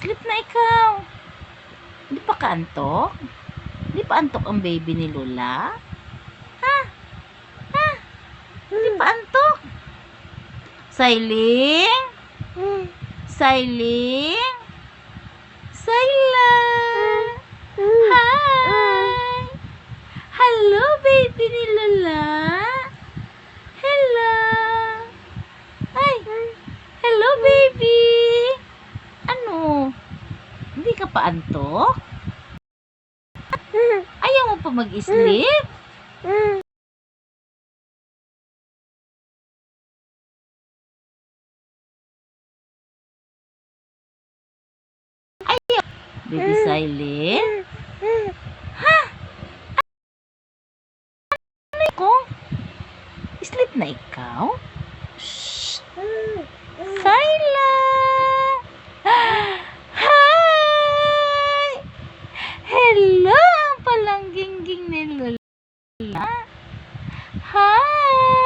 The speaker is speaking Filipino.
Sleep na ikaw. Hindi pa ka antok? Hindi pa antok ang baby ni Lola? Ha? Ha? Hindi pa antok? Sailing? Sailing? Saila? Hi! Hello, baby ni Lola? Hello? Ay! Hello, baby! Ano? Hindi ka pa antok? Ayaw mo pa mag-sleep? Baby Silent? Ha? Ano ko? Sleep na ikaw? Shh! Kyla! Hi! Hello! Ang palangging-ging ni Lola. Hi!